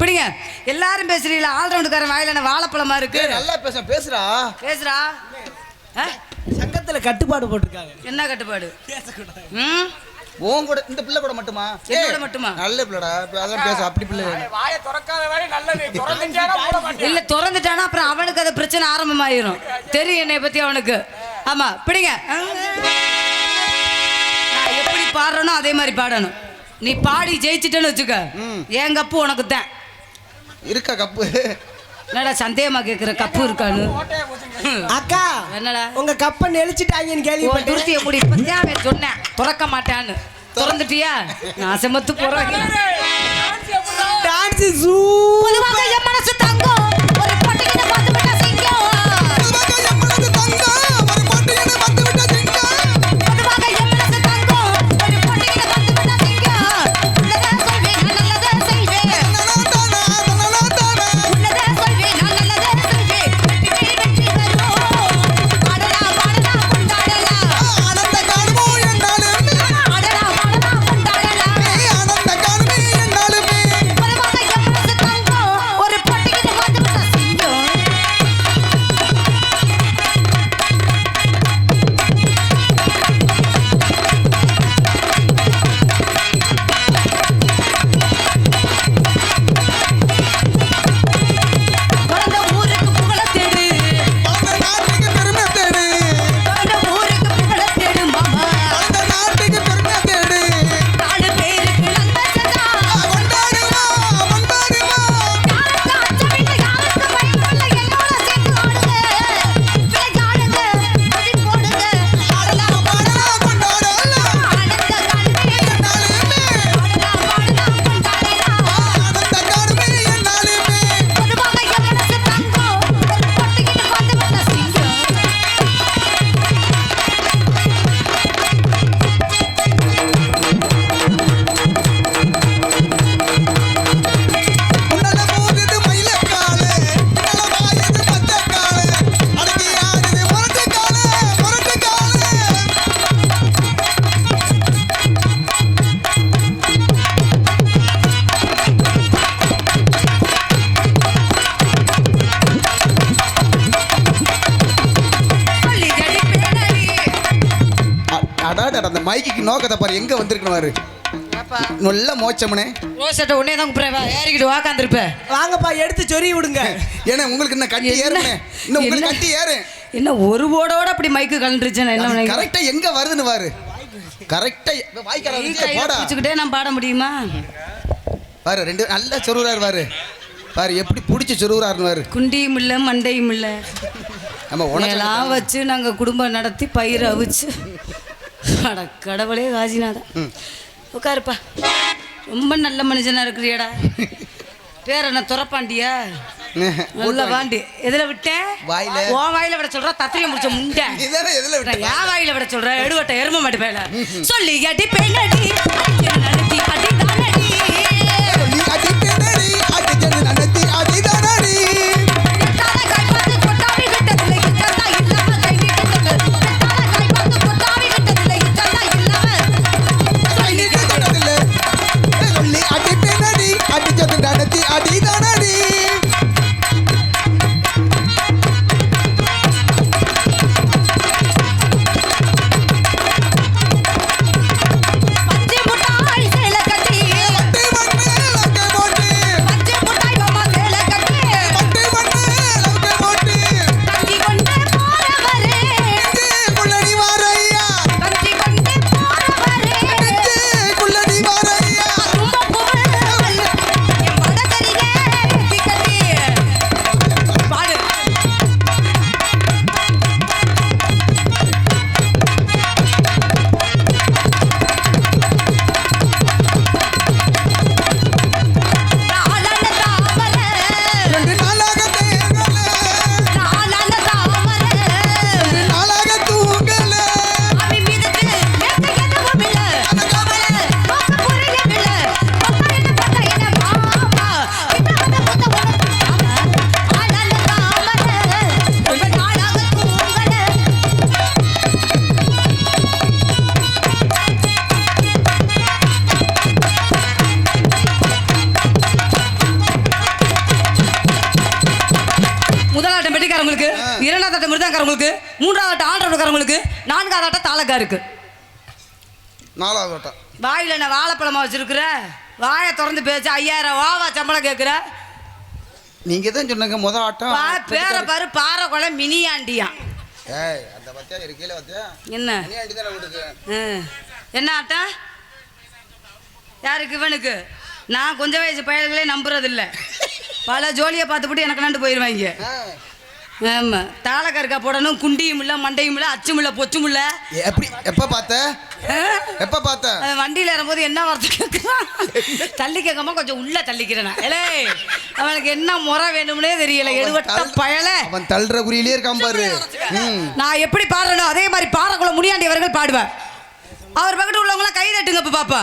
பிடிங்க. எல்லாரும் பேசுறீங்களா? ஆல்ரவுண்டுக்காரன் வாயில என்ன வாழைப்பழமா இருக்கு? நல்லா பேச பேசுறா பேசுறா ஆ? சங்கத்துல கட்டுப்பாடு போட்டிருக்காங்க. என்ன கட்டுப்பாடு? ம்? உன் கூட இந்த பிள்ளை கூட மட்டுமா? என்னோட மட்டுமா? நல்ல பிள்ளைடா. அதான் பேச அப்படி பிள்ளை. வாயை திறக்காத வரை நல்லது. திறந்துட்டானா போட மாட்டேன் இல்ல திறந்துட்டானா அப்புறம் அவனுக்கு அது பிரச்சனை ஆரம்பமாயிரும். தெரியும் என்னை பத்தி அவனுக்கு. ஆமா பிடிங்க. நான் எப்படி பாடுறனோ அதே மாதிரி பாடணும். நீ பாடி ஜெயிச்சிட்டேன்னு வச்சுக்க. என் கப்பு உனக்கு தான்? இருக்கா கப்பு? என்னடா சந்தேகமா கேக்குற? கப்பு இருக்கான்னு. அக்கா என்னடா? உங்க கப்பை நெளிச்சிட்டாங்கன்னு உன் கேள்விப்பட்டேன் துருத்திய முடி இப்பதான் அவன் சொன்னேன். திறக்க மாட்டான்னு. திறந்துட்டியா? நான் செமத்து போறேன். டான்ஸ் சூ நோக்கத்தை பாரு எங்க வந்திருக்கணும் பாரு. நல்ல மோச்சமனே. ரோசட்ட உடனே தான் கூப்பிடுறேன் வா ஏறிக்கிட்டு வாக்காந்துருப்ப வாங்கப்பா எடுத்து சொறி விடுங்க. ஏன்னா உங்களுக்கு இன்னும் கட்டி? ஏறுனே இன்னும் உங்களுக்கு? கட்டி ஏறு என்ன ஒரு போடோட அப்படி மைக்கு கலண்டுருச்சு என்ன பண்ண கரெக்டா எங்க வருதுன்னு பாரு. கரெக்டா பிடிச்சுக்கிட்டே நான் பாட முடியுமா? பாரு ரெண்டு நல்ல சொருவுறாரு பாரு. பாரு எப்படி பிடிச்சி சொருவுறாருன்னு பாரு. குண்டியும் இல்லை மண்டையும் இல்லை. நம்ம எல்லாம் வச்சு நாங்கள் குடும்பம் நடத்தி பயிர் அவிச்சு. அட கடவுளே காசிநாதன் உட்காருப்பா. ரொம்ப நல்ல மனுஷனா இருக்கிறியடா. பேர் என்ன துறப்பாண்டியா நல்ல வாண்டி. எதுல விட்டேன் வாயில. உன் வாயில விட சொல்ற தத்திரியம் முடிச்ச முண்டை. எதுல விட்ட? என் வாயில விட சொல்றேன் எடுவட்ட எரும மாட்டு பேல சொல்லி அடி பெண்ணடி. தாளக்கா இருக்கு. நாலாவது வட்டம் வாயில் என்ன வாழைப்பழமா வச்சிருக்கிற? வாயை திறந்து பேச்சு ஐயாயிரம் வாவா சம்பளம் கேட்குற நீங்க தான் சொன்னீங்க முத ஆட்டம் பேரை பாரு பாறை கொலை மினியாண்டியான் ஏய் அந்த பத்தியா இருக்கையில பத்தியா என்ன? தானே ஆ. என்ன ஆட்டம் யாருக்கு இவனுக்கு? நான் கொஞ்சம் வயசு பயல்களே நம்புறதில்ல. பல ஜோலியை பார்த்துப்புட்டு எனக்கு நண்டு போயிடுவாங்க ஆமாம் தாளக்கருக்கா போடணும் குண்டியும் இல்லை மண்டையும் இல்லை அச்சும் இல்லை பொச்சும் இல்லை. எப்படி எப்ப பார்த்த? எப்ப பார்த்த? வண்டியில் ஏறும்போது என்ன வார்த்தை கேட்குறான் தள்ளி கேட்காம கொஞ்சம் உள்ள தள்ளிக்கிறேன். ஏலே அவனுக்கு என்ன முறை வேணும்னே தெரியல. எடுவட்ட பயல. அவன் தள்ளுற குறியிலே இருக்கான் பாரு. நான் எப்படி பாடுறனோ அதே மாதிரி பாடக்குள்ள முடியாண்டி அவர்கள் பாடுவார். அவர் பக்கத்து உள்ளவங்களாம் கை தட்டுங்க இப்போ பாப்பா.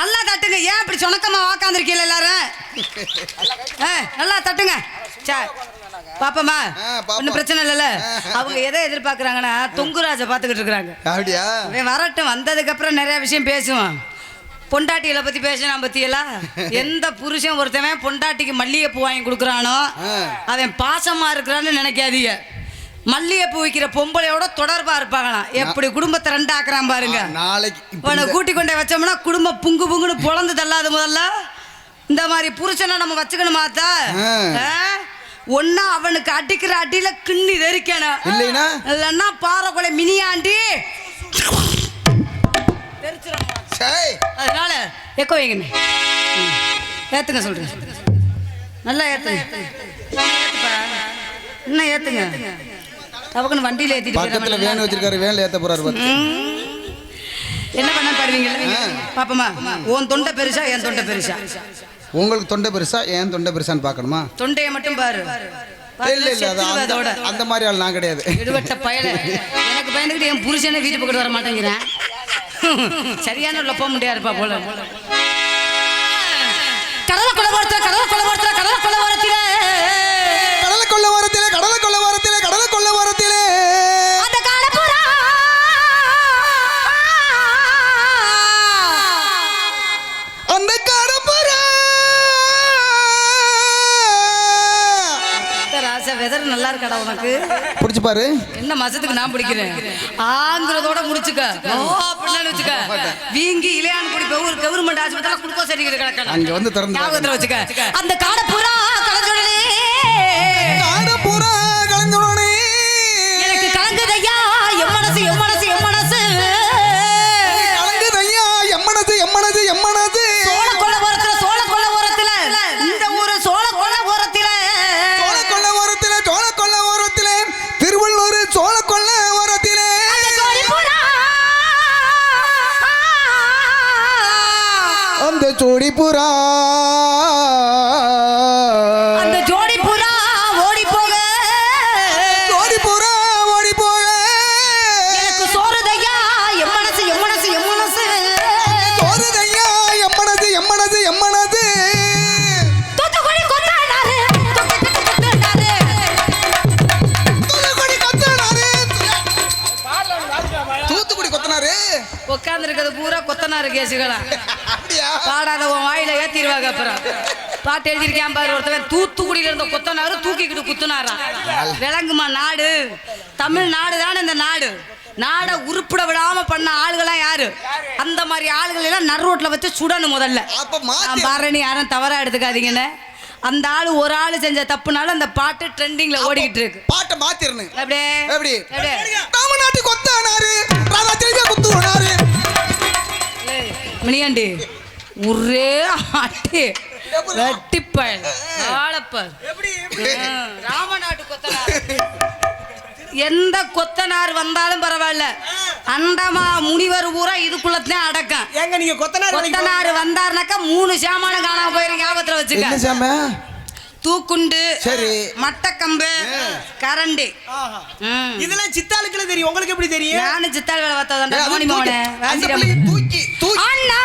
நல்லா தட்டுங்க. ஏன் இப்படி சொணக்கமா வாக்காந்துருக்கீங்க எல்லாரும்? நல்லா தட்டுங்க. சே பாப்பமா. ஒன்றும் பிரச்சனை இல்லைல்ல. அவங்க எதை எதிர்பார்க்குறாங்கன்னா தொங்குராஜை பார்த்துக்கிட்டு இருக்கிறாங்க. அப்படியா? அவன் வரட்டும் வந்ததுக்கு அப்புறம் நிறைய விஷயம் பேசுவான். பொண்டாட்டிகளை பத்தி பேசினான் பத்தியெல்லாம் எந்த புருஷன் ஒருத்தவன் பொண்டாட்டிக்கு மல்லிகைப்பூ வாங்கி கொடுக்குறானோ. அவன் பாசமா இருக்கிறான்னு நினைக்காதீங்க. மல்லிகைப்பூ விற்கிற பொம்பளையோட தொடர்பா இருப்பாங்களாம். எப்படி குடும்பத்தை ரெண்டாக்குறான் பாருங்க. நாளைக்கு உன்னை கூட்டி கொண்டே வச்சோம்னா குடும்பம் புங்கு புங்குன்னு பொழந்து தள்ளாது முதல்ல. இந்த மாதிரி புருஷனை நம்ம வச்சுக்கணுமாத்தா ஆ. ஒன்னா அவனுக்கு அடிக்கிற அடியில கிண்ணி வெறிக்கணும் இல்லைன்னா இல்லைன்னா பாறைக்குலை மினியாண்டி அதனால எக்கோ வைங்க ஏத்துங்க சொல்றேன். நல்லா ஏத்துங்க இன்னும் ஏத்துங்க? தவக்குன்னு வண்டியில ஏத்திட்டு பக்கத்துல வேன். வச்சிருக்காரு வேன்ல ஏத்த போறாரு. என்ன பண்ண பாடுவீங்க பாப்பமா உன் தொண்டை பெருசா என் தொண்டை பெருசா? உங்களுக்கு தொண்டை பெருசா ஏன் தொண்டை பெருசான்னு பார்க்கணுமா? தொண்டையை மட்டும் பாரு. இல்ல இல்ல அந்த அதோட. அந்த மாதிரி ஆள் நான் கிடையாது. எடுபட்ட பயல. எனக்கு பயந்துக்கிட்டு என் புருஷனே வீட்டு பக்கத்து வர மாட்டேங்கிறேன். சரியான உள்ள போக முடியாதுப்பா போல. கடலை கடலை கொலவரத்துல கடலை வெதர் நல்லா இருக்கடா உனக்கு? பிடிச்சு பாரு. என்ன மாசத்துக்கு நான் பிடிக்கிறேன்? ஆங்கிறதோட முடிச்சுக்க. ஓ அப்படின்னு வச்சுக்க. வீங்கி இளையான் குடிப்ப ஒரு கவர்மெண்ட் ஆஸ்பத்திரியில குளுக்கோஸ் அடிக்கிற கிடக்கணும் அங்க வந்து திறந்து ஞாபகத்துல வச்சுக்க. அந்த காடை புறா புறா. அந்த ஜோடி புறா ஓடி போக. சோடி புறா ஓடி போக. எனக்கு சோறுதையா என் மனசு என் மனசு என் மனசு. சோறுதையா எம்மனது எம்மனது எம்மனது தூத்துக்குடி கொத்தானாரு. தூத்துக்குடி கொத்தானாரு. தூத்துக்குடி கொத்தனாரு தூத்துக்குடி கொத்தனாரு. உட்கார்ந்து இருக்கிறது பூரா கொத்தனாரு கேசுகளா பாடாத உன் வாயில ஏத்திடுவாங்க அப்புறம். பாட்டு எழுதியிருக்கேன் பாரு ஒருத்தவன் தூத்துக்குடியில இருந்த கொத்தனாரு தூக்கிக்கிட்டு குத்துனாராம். விளங்குமா நாடு? தமிழ் நாடு தானே இந்த நாடு. நாடை உருப்பிட விடாம பண்ண ஆளுகளாம் யாரு? அந்த மாதிரி ஆளுகளை எல்லாம் நடு ரோட்ல வச்சு சுடணும் முதல்ல. பாருன்னு யாரும் தவறா எடுத்துக்காதீங்கன்னு. அந்த ஆளு ஒரு ஆளு செஞ்ச தப்புனால அந்த பாட்டு ட்ரெண்டிங்ல ஓடிக்கிட்டு இருக்கு. பாட்டை மாத்திரணும் அப்படியே எப்படி? அப்படியே தமிழ்நாட்டு கொத்தானாரு ராதா தெரிஞ்ச குத்துனாரு மணியாண்டி ஒரே ஆட்டி. வெட்டிப்பயல் ராமநாட்டு கொத்தனார். எந்த கொத்தனார் வந்தாலும் பரவாயில்ல. அண்டமா முனிவர் பூரா இதுக்குள்ளத்தான் அடக்கம். ஏங்க நீங்க கொத்தனார் கொத்தனார் வந்தாருனாக்கா மூணு சாமானம் காணாம போயிரு ஞாபகத்துல வச்சுக்க. தூக்குண்டு சரி மட்டக்கம்பு கரண்டி. இதெல்லாம் சித்தாளுக்குள்ள தெரியும் உங்களுக்கு எப்படி தெரியும் நானும் சித்தாள் வேலை பார்த்தா பிள்ளைய தூக்கி தூக்கி அண்ணா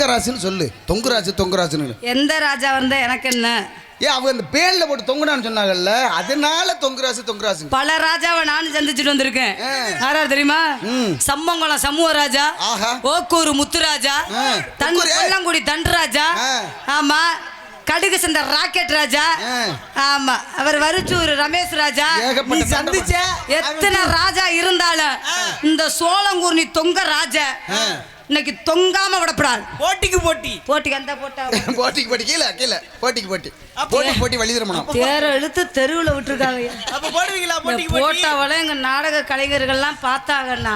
தங்கரா தங்கராசுன்னு சொல்லு தொங்குராசு தொங்குராசுன்னு எந்த ராஜா வந்தா எனக்கு என்ன ஏ அவங்க இந்த பேர்ல போட்டு தொங்குனான்னு சொன்னாங்கல்ல அதனால தொங்குராசு தொங்குராசு பல ராஜாவை நானும் சந்திச்சுட்டு வந்திருக்கேன். யாரா தெரியுமா. சம்மங்குளம் சமூக ராஜா. ஓக்கூர் முத்துராஜா ஆ. தன் ஓக்கூர், ஏய். கொல்லங்குடி தண்டராஜா. ஆமா கடுகு சந்த ராக்கெட் ராஜா. ஆமா அவர் வருச்சூர் ரமேஷ் ராஜா நீ சந்திச்ச எத்தனை ராஜா இருந்தாலும் இந்த சோளங்கூர்னி தொங்க ராஜா இன்னைக்கு தொங்காம விடப்படாது. போட்டிக்கு போட்டி. போட்டிக்கு அந்த போட்டா. போட்டிக்கு போட்டி கீழே கீழே போட்டிக்கு போட்டி. போட்டி போட்டி வழி திருமணம். தேர இழுத்து தெருவுல விட்டுருக்காங்க. அப்ப போடுவீங்களா? போட்டிக்கு போட்டி? போட்டாவள எங்க நாடக கலைஞர்கள்லாம் பார்த்தாங்கன்னா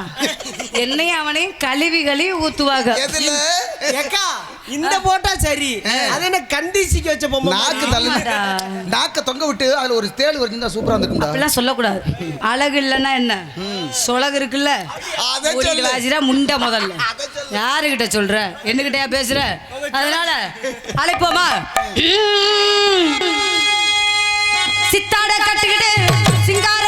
என்னையும் அவனையும் கழுவி கழுவி ஊத்துவாங்க. ஏக்கா இந்த போட்டா சரி. அது என்ன கண்டிசிக்கு வச்ச பொம்மை நாக்கு தள்ளு. நாக்க தொங்க விட்டு அதுல ஒரு தேள் வரைக்கும் சூப்பரா இருந்திருக்கும்டா. அப்படிலாம் சொல்லக்கூடாது. அழகு இல்லைன்னா என்ன? சொலகு இருக்குல்ல. வாசிடா முண்டை முதல்ல. யாருகிட்ட சொல்ற? என்னகிட்டயா பேசுற? அதனால அழைப்போமா? சித்தாட கட்டுக்கிட்டு சிங்கார